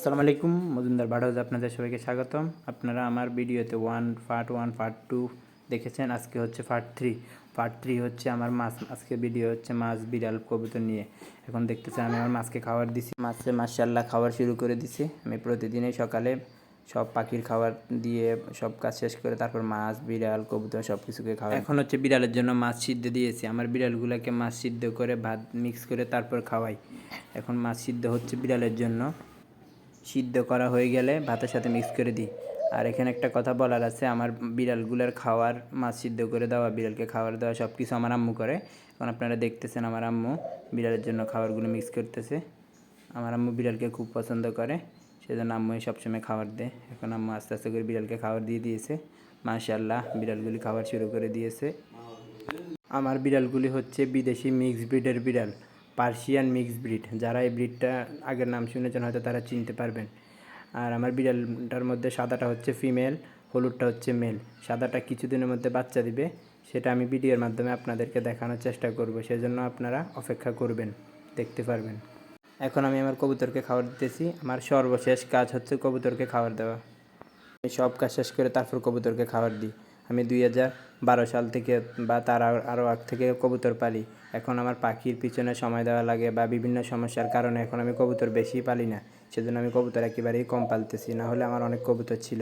আসসালামু আলাইকুম, মজুমদার বাড়াউজে আপনাদের সবাইকে স্বাগতম। আপনারা আমার ভিডিওতে one part one part two দেখেছেন, আজকে হচ্ছে পার্ট থ্রি পার্ট থ্রি হচ্ছে আমার মাছ আজকে ভিডিও হচ্ছে মাছ, বিড়াল, কবুতর নিয়ে। এখন দেখতেছেন আমি আমার মাছকে খাবার দিছি। মাছে মার্শাল্লাহ খাবার শুরু করে দিছি। আমি প্রতিদিনই সকালে সব পাখির খাবার দিয়ে সব কাজ শেষ করে তারপর মাছ, বিড়াল, কবুতর সব কিছুকে খাওয়া এখন হচ্ছে বিড়ালের জন্য মাছ সিদ্ধ দিয়েছি। আমার বিড়ালগুলোকে মাছ সিদ্ধ করে, ভাত মিক্স করে তারপর খাওয়াই। এখন মাছ সিদ্ধ হচ্ছে বিড়ালের জন্য। সিদ্ধ করা হয়ে গেলে ভাতের সাথে মিক্স করে দিই। আর এখানে একটা কথা বলার আছে, আমার বিড়ালগুলোর খাওয়ার, মাছ সিদ্ধ করে দেওয়া, বিড়ালকে খাবার দেওয়া সব কিছু আমার আম্মু করে। এখন আপনারা দেখতেছেন আমার আম্মু বিড়ালের জন্য খাবারগুলো মিক্স করতেছে। আমার আম্মু বিড়ালকে খুব পছন্দ করে, সেজন্য আম্মুই সবসময় খাবার দেয়। এখন আম্মু আস্তে আস্তে করে বিড়ালকে খাবার দিয়ে দিয়েছে। মাশাল্লাহ বিড়ালগুলি খাবার শুরু করে দিয়েছে। আমার বিড়ালগুলি হচ্ছে বিদেশি মিক্স ব্রিডের বিড়াল। পার্সিয়ান মিক্স ব্রিড, যারা এই ব্রিডটা আগের নাম শুনেছেন, হয়তো তারা চিনতে পারবেন। আর আমার বিড়ালটার মধ্যে সাদাটা হচ্ছে ফিমেল, হলুদটা হচ্ছে মেল। সাদাটা কিছুদিনের মধ্যে বাচ্চা দিবে, সেটা আমি ভিডিওর মাধ্যমে আপনাদেরকে দেখানোর চেষ্টা করব, সেজন্য আপনারা অপেক্ষা করবেন, দেখতে পারবেন। এখন আমি আমার কবুতরকে খাবার দিতেছি। আমার সর্বশেষ কাজ হচ্ছে কবুতরকে খাবার দেওয়া। আমি সব কাজ শেষ করে তারপর কবুতরকে খাবার দিই। আমি দুই হাজার বারো সাল থেকে বা তার আরও আগ থেকে কবুতর পালি। এখন আমার পাখির পিছনে সময় দেওয়া লাগে বা বিভিন্ন সমস্যার কারণে এখন আমি কবুতর বেশি পালি না। সেজন্য আমি কবুতর একেবারেই কম পালতেছি না হলে আমার অনেক কবুতর ছিল।